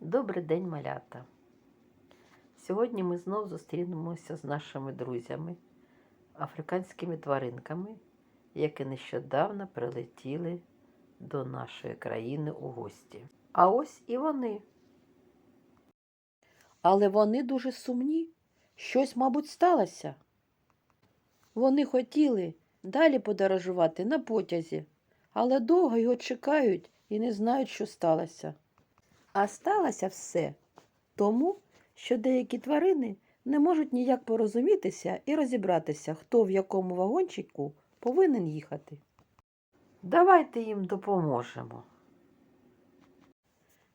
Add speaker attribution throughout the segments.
Speaker 1: Добрий день, малята! Сьогодні ми знов зустрінемося з нашими друзями, африканськими тваринками, які нещодавно прилетіли до нашої країни у гості. А ось і вони. Але вони дуже сумні. Щось, мабуть, сталося. Вони хотіли далі подорожувати на потязі, але довго його чекають і не знають, що сталося. А сталося все тому, що деякі тварини не можуть ніяк порозумітися і розібратися, хто в якому вагончику повинен їхати. Давайте їм допоможемо.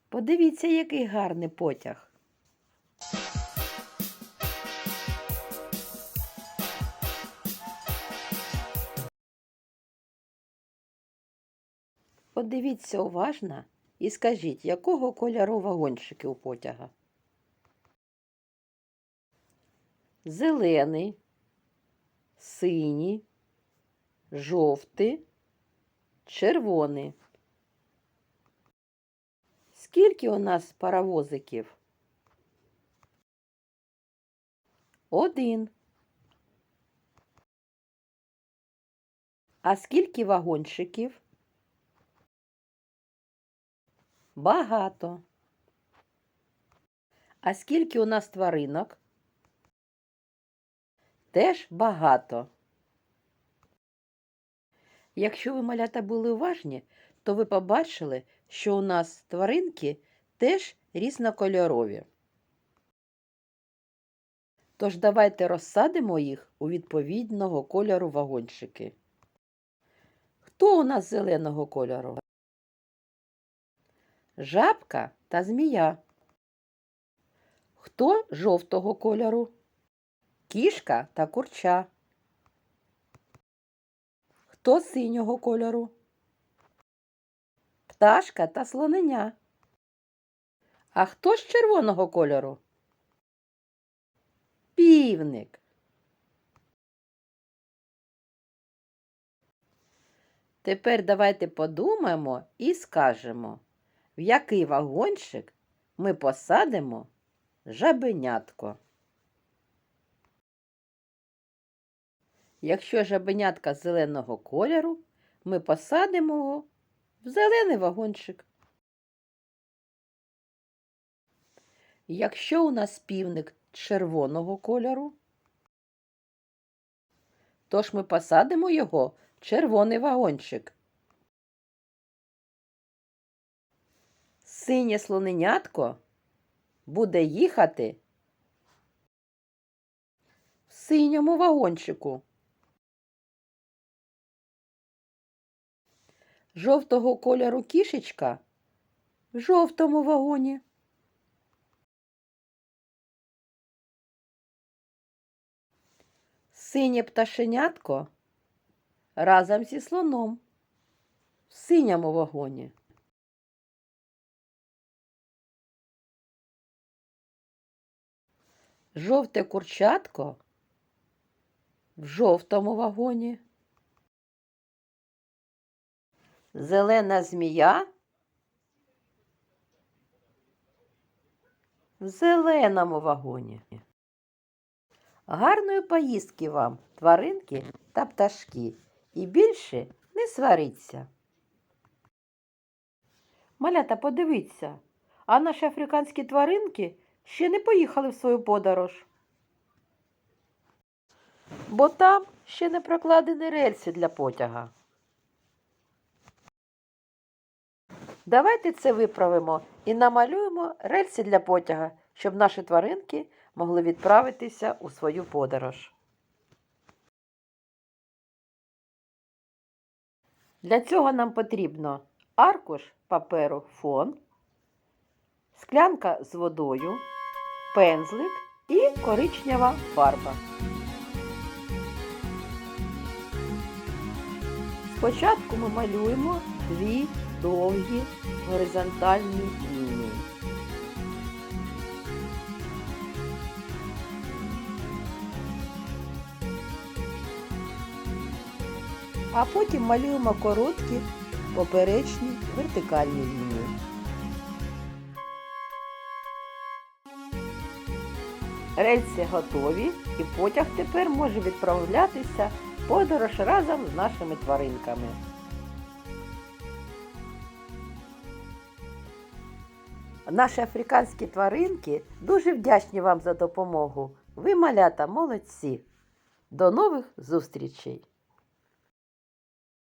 Speaker 1: Подивіться, який гарний потяг. Подивіться уважно і скажіть, якого кольору вагончики у потяга? Зелений, синій, жовтий, червоний. Скільки у нас паровозиків? Один. А скільки вагончиків? Багато. А скільки у нас тваринок? Теж багато. Якщо ви малята були уважні, то ви побачили, що у нас тваринки теж різнокольорові. Тож давайте розсадимо їх у відповідного кольору вагончики. Хто у нас зеленого кольору? Жабка та змія. Хто жовтого кольору? Кішка та курча. Хто синього кольору? Пташка та слоненя. А хто з червоного кольору? Півник. Тепер давайте подумаємо і скажемо, в який вагончик ми посадимо жабенятко. Якщо жабенятка зеленого кольору, ми посадимо його в зелений вагончик. Якщо у нас півник червоного кольору, тож ми посадимо його в червоний вагончик. Синє слоненятко буде їхати в синьому вагончику. Жовтого кольору кішечка в жовтому вагоні. Синє пташенятко разом зі слоном в синьому вагоні. Жовте курчатко в жовтому вагоні. Зелена змія в зеленому вагоні. Гарної поїздки вам, тваринки та пташки, і більше не сваріться. Малята, подивіться, а наші африканські тваринки ще не поїхали в свою подорож. Бо там ще не прокладені рельси для потяга. Давайте це виправимо і намалюємо рельси для потяга, щоб наші тваринки могли відправитися у свою подорож. Для цього нам потрібно аркуш паперу фон, склянка з водою, пензлик і коричнева фарба. Спочатку ми малюємо дві довгі горизонтальні лінії. А потім малюємо короткі поперечні вертикальні лінії. Рельси готові, і потяг тепер може відправлятися подорож разом з нашими тваринками. Наші африканські тваринки дуже вдячні вам за допомогу. Ви, малята, молодці. До нових зустрічей!